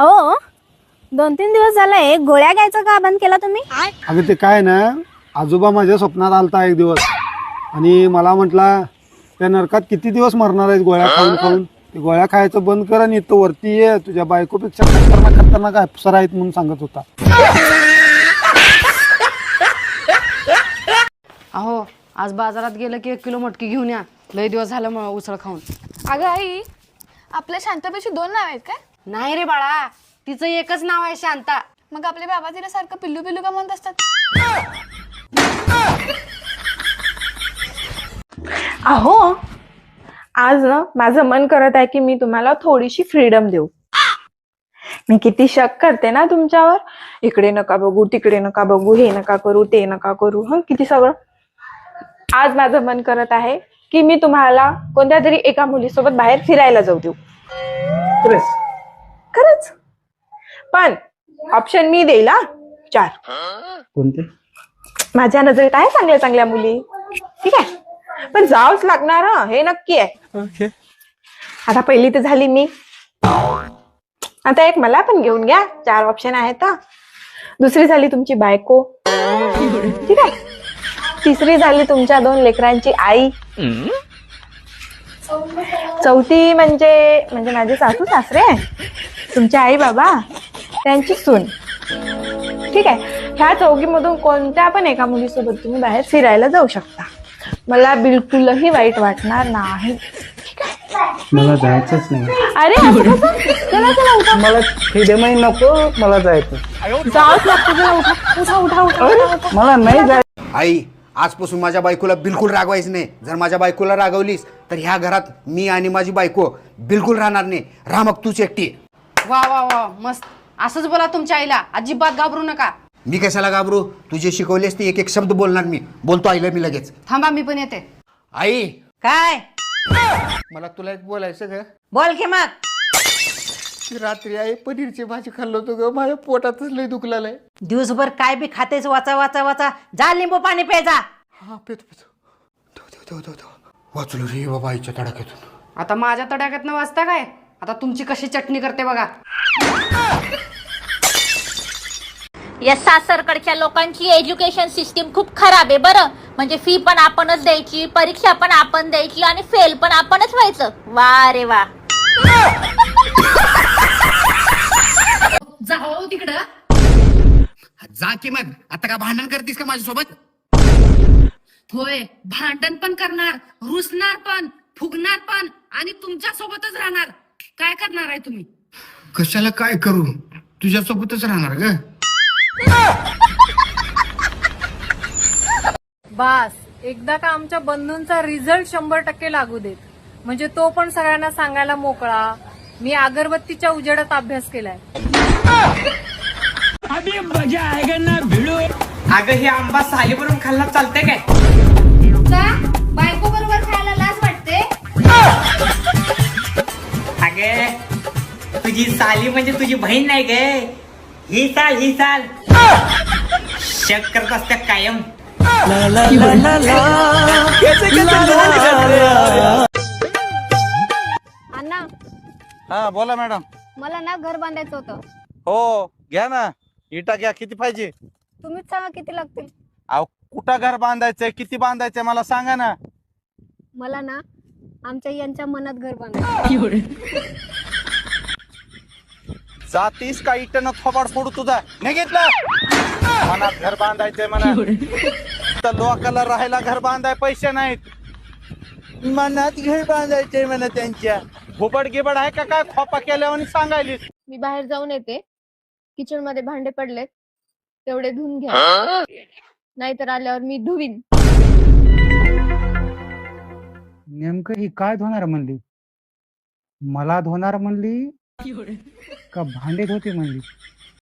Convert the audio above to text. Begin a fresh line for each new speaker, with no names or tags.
अहो दोन तीन दिवस झाले गोळ्या घ्यायचं का? बंद केला तुम्ही?
अगं ते काय ना आजोबा माझ्या स्वप्नात आलता एक दिवस. आणि मला म्हटला त्या नरकात किती दिवस मरणार आहेत गोळ्या खाऊन खाऊन? ते गोळ्या खायचं बंद कर आणि इथं वरती ये. तुझ्या बायकोपेक्षा खतरनाक खतरनाक अप्सरा आहेत म्हणून सांगत होता.
अहो आज बाजारात गेलं की एक किलो मटकी घेऊन या. लय दिवस झालं मग उसळ खाऊन.
अगं आई आपल्या शांताबाईची दोन नाव आहेत काय?
नाही रे बाळा तिचं एकच नाव आहे शांता.
मग आपले बाबा तिला सारखं पिल्लू पिल्लू का म्हणत असतात?
अहो आज ना माझं मन करत आहे की मी तुम्हाला थोडीशी फ्रीडम देऊ. मी किती शक करते ना तुमच्यावर. इकडे नका बघू तिकडे नका बघू हे नका करू ते नका करू. हं किती सगळं. आज माझं मन करत आहे की मी तुम्हाला कोणत्या तरी एका मुलीसोबत बाहेर फिरायला जाऊ देऊ. पण ऑप्शन मी देईल हा. चार.
कोणते?
माझ्या नजरेत आहे चांगल्या चांगल्या मुली. ठीक आहे? पण जावंच लागणार हं, हे नक्की आहे. आता पहिली तर झाली मी. आता एक मला पण घेऊन घ्या. चार ऑप्शन आहेत हं. दुसरी झाली तुमची बायको. ठीक आहे? तिसरी झाली तुमच्या दोन लेकरांची आई. चौथी म्हणजे म्हणजे माझे सासू सासरे. तुमचे आई बाबा. त्यांची सून. ठीक आहे. ह्या चौकीमधून कोणत्या पण एका मुलीसोबत तुम्ही बाहेर फिरायला जाऊ शकता. मला बिलकुलही वाईट वाटणार नाही.
मला जायचंच नाही.
अरे असं कसं? चला चला उठा.
मला फ्रीडमही नको मला जायचं.
जावंच लागतं चला उठा. उठा उठा उठा उठा
मला नाही जायचं
आई आजपासून माझ्या बायकोला बिलकुल रागवायचं नाही. जर माझ्या बायकोला रागवलीस तर ह्या घरात मी आणि माझी बायको बिलकुल राहणार नाही. राहा मग तूच एकटी.
वा वा वा मस्त. असंच बोला तुमच्या आईला. अजिबात घाबरू नका.
मी कशाला घाबरू? तुझे शिकवलेस ते एक एक शब्द बोलणार मी. बोलतो आईला मी लगेच.
थांबा मी पण येते.
आई!
काय?
मला तुला एक बोलायचं ग.
बोल की मग.
रात्री आई पनीरची भाजी खाल्लो होतो ग. माझ्या पोटातच लय दुखलाय
दिवसभर काय बी खातेस वाचा वाचा वाचा. जा लिंबू पाणी प्यायचा
हा पेतो पेतो धो धो धो धो धो. वाचलो रे बाबा आईच्या तडाख्यातून.
आता माझ्या तड्याकात न वाचता काय? आता तुमची कशी चटणी करते बघा.
या सासरकडच्या लोकांची एज्युकेशन सिस्टीम खूप खराब आहे बरं. म्हणजे फी पण आपणच द्यायची परीक्षा पण आपण द्यायची आणि फेल पण आपणच व्हायचं. वा रे वा.
जाओ तिकडं.
जा की मग. आता का भांडण करतीस का माझ्यासोबत?
होय भांडण पण करणार रुसणार पण फुगणार पण आणि तुमच्या सोबतच राहणार. काय करणार आहे तुम्ही?
कशाला काय करू? तुझ्यासोबतच राहणार ग.
बास एकदा का आमच्या बंधूंचा रिझल्ट शंभर टक्के लागू देत. म्हणजे तो पण सगळ्यांना सांगायला मोकळा. मी अगरबत्तीच्या उजेडात अभ्यास केलाय.
अगं हे आंबा सालीवरून खाल्ला चालते काय?
बायको बरोबर खायला लाज वाटते?
अगे तुझी साली म्हणजे तुझी बहीण नाही गे. ही चाल ही चाल. शक करत असत्या कायम.
अण्णा.
हा बोला मॅडम.
मला ना घर बांधायचं होतं.
हो घ्या ना. इटा घ्या किती पाहिजे?
तुम्हीच सांगा किती लागतील.
अहो कुठं घर बांधायचंय किती बांधायचंय मला सांगा ना.
मला ना आमच्या यांच्या मनात घर बांधायचं
जातीस का इटन थोबाड फोडू तुझा? नाही घेतलं मनात घर बांधायचंय म्हणा तर लोकाला राहायला घर बांधाय पैसे नाहीत. मनात घर बांधायचंय म्हणा त्यांच्या. घुबड गिबड आहे का काय खोपा केल्यावर सांगायली
मी बाहेर जाऊन येते. किचनमध्ये भांडे पडलेत. तेवढे धुवून घ्या. नाहीतर आल्यावर मी धुवीन.
नेमकं ही काय धुणार म्हणली? मला धुणार म्हणली? का भांडे धुते म्हणजे